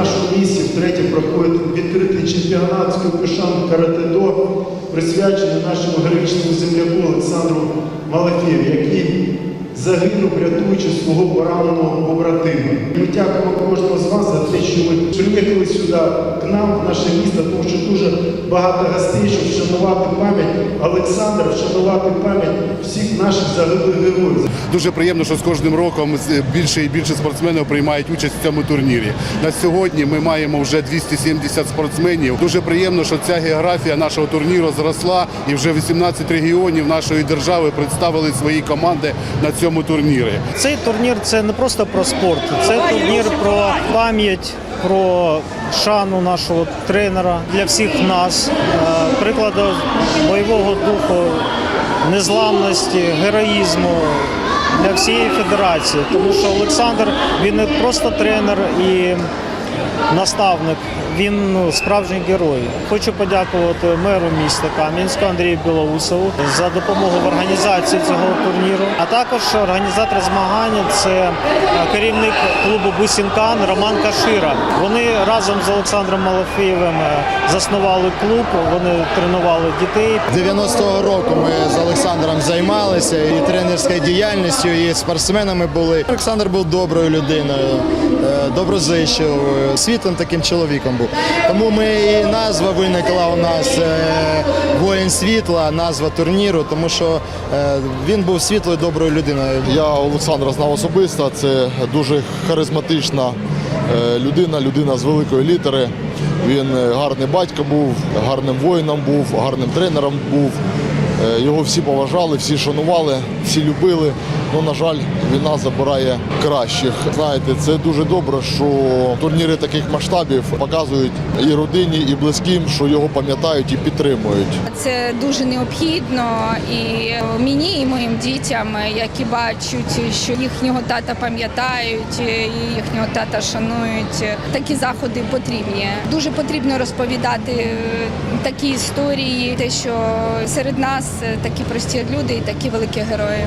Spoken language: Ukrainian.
нашому місті втретє проходить відкритий чемпіонат з Кюпішан карате-до, присвячений нашому героїчному земляку Олександру Малафєві, який загинув, рятуючи свого пораненого побратима. Ми дякуємо кожному з вас за те, що ви приїхали сюди к нам, в наше місто, тому що дуже багато гостей, щоб вшанувати пам'ять Олександра, вшанувати пам'ять всіх наших загиблих героїв. Дуже приємно, що з кожним роком більше і більше спортсменів приймають участь в цьому турнірі. На сьогодні ми маємо вже 270 спортсменів. Дуже приємно, що ця географія нашого турніру зросла, і вже 18 регіонів нашої держави представили свої команди на цьому турнірі. Цей турнір це не просто про спорт, це турнір про пам'ять, про шану нашого тренера для всіх нас, е, прикладу бойового духу, незламності, героїзму для всієї федерації. Тому що Олександр він не просто тренер і наставник. Він ну, справжній герой. Хочу подякувати меру міста Кам'янського Андрію Білоусову за допомогу в організації цього турніру. А також організатор змагання це е, керівник клубу Бусінкан Роман Кашира. Вони разом з Олександром Малафєєвим е, заснували клуб. Вони тренували дітей. 90-го року ми з Олександром займалися і тренерською діяльністю, і спортсменами були. Олександр був доброю людиною, е, доброзичливою, світлим таким чоловіком був. Тому ми і назва виникла у нас е, воїн світла, назва турніру, тому що е, він був світлою доброю людиною. Я Олександра знав особисто. Це дуже харизматична е, людина, людина з великої літери. Він е, гарний батько був, гарним воїном був, гарним тренером був. Е, Його всі поважали, всі шанували, всі любили. Ну, на жаль, війна забирає кращих. Знаєте, це дуже добре, що турніри таких масштабів показують і родині, і близьким, що його пам'ятають і підтримують. Це дуже необхідно і мені, і моїм дітям, які бачать, що їхнього тата пам'ятають, і їхнього тата шанують. Такі заходи потрібні. Дуже потрібно розповідати такі історії, те, що серед нас такі прості люди і такі великі герої.